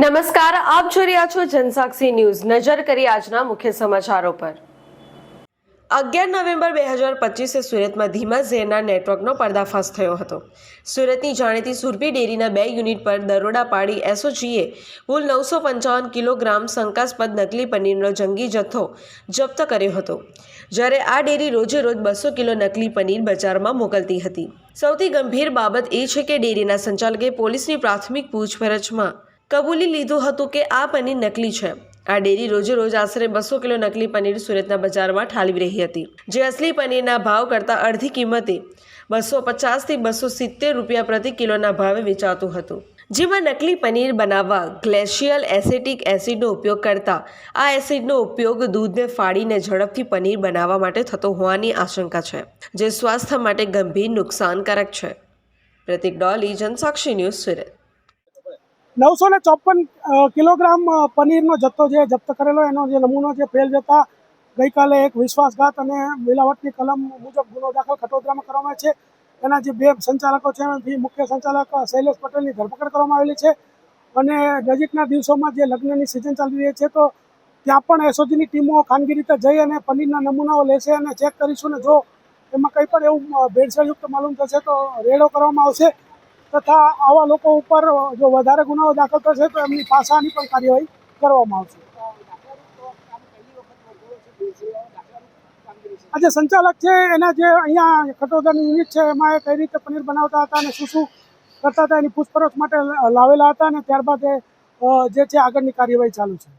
નમસ્કાર, આપ જોઈ રહ્યા છો જનસાક્ષી ન્યૂઝ. નજર કરી આજના મુખ્ય સમાચારો પર. અગિયાર નવેમ્બર બે હજાર પચીસે સુરતમાં ધીમા ઝેરના નેટવર્કનો પર્દાફાશ થયો હતો. સુરતની જાણીતી સુરભી ડેરીના બે યુનિટ પર દરોડા પાડી એસઓજીએ કુલ નવસો પંચાવન કિલોગ્રામ શંકાસ્પદ નકલી પનીરનો જંગી જથ્થો જપ્ત કર્યો હતો. જ્યારે આ ડેરી રોજે રોજ બસો કિલો નકલી પનીર બજારમાં મોકલતી હતી. સૌથી ગંભીર બાબત એ છે કે ડેરીના સંચાલકે પોલીસની પ્રાથમિક પૂછપરછમાં કબૂલી લીધું હતું કે આ પનીર નકલી છે. આ ડેરી રોજે રોજ આશરે બસો કિલો નકલી પનીર સુરતના બજારમાં ઠાલવી રહી હતી, જે અસલી પનીરના ભાવ કરતાં અડધી કિંમતે બસો પચાસથી બસો સિત્તેર રૂપિયા પ્રતિ કિલોના ભાવે વેચાતું હતું. જેમાં નકલી પનીર બનાવવા ગ્લેશિયલ એસેટિક એસિડનો ઉપયોગ કરતા આ એસિડનો ઉપયોગ દૂધને ફાડીને ઝડપથી પનીર બનાવવા માટે થતો હોવાની આશંકા છે, જે સ્વાસ્થ્ય માટે ગંભીર નુકસાનકારક છે. પ્રતિક ડોલી જનસાક્ષી ન્યૂઝ સુરત. નવસો ને ચોપન કિલોગ્રામ પનીરનો જથ્થો જે જપ્ત કરેલો, એનો જે નમૂનો જે ફેલ જતા ગઈકાલે એક વિશ્વાસઘાત અને મિલાવટની કલમ મુજબ ગુનો દાખલ ખટોદરામાં કરવામાં છે. એના જે બે સંચાલકો છે એમાંથી મુખ્ય સંચાલક શૈલેષ પટેલની ધરપકડ કરવામાં આવેલી છે. અને નજીકના દિવસોમાં જે લગ્નની સિઝન ચાલી રહી છે, તો ત્યાં પણ એસઓજીની ટીમો ખાનગી રીતે જઈ અને પનીરના નમૂનાઓ લેશે અને ચેક કરીશું ને જો એમાં કંઈ પણ એવું ભેળસેળયુક્ત માલુમ થશે તો રેડો કરવામાં આવશે. તથા આવા લોકો ઉપર જો વધારે ગુનાઓ દાખલ થશે તો એમની પાસાની પણ કાર્યવાહી કરવામાં આવશે. આ જે સંચાલક છે, એના જે અહીંયા ખટોદરની યુનિટ છે, એમાં એ કઈ રીતે પનીર બનાવતા હતા અને શું શું કરતા હતા એની પૂછપરછ માટે લાવેલા હતા અને ત્યારબાદ એ જે છે, આગળની કાર્યવાહી ચાલુ છે.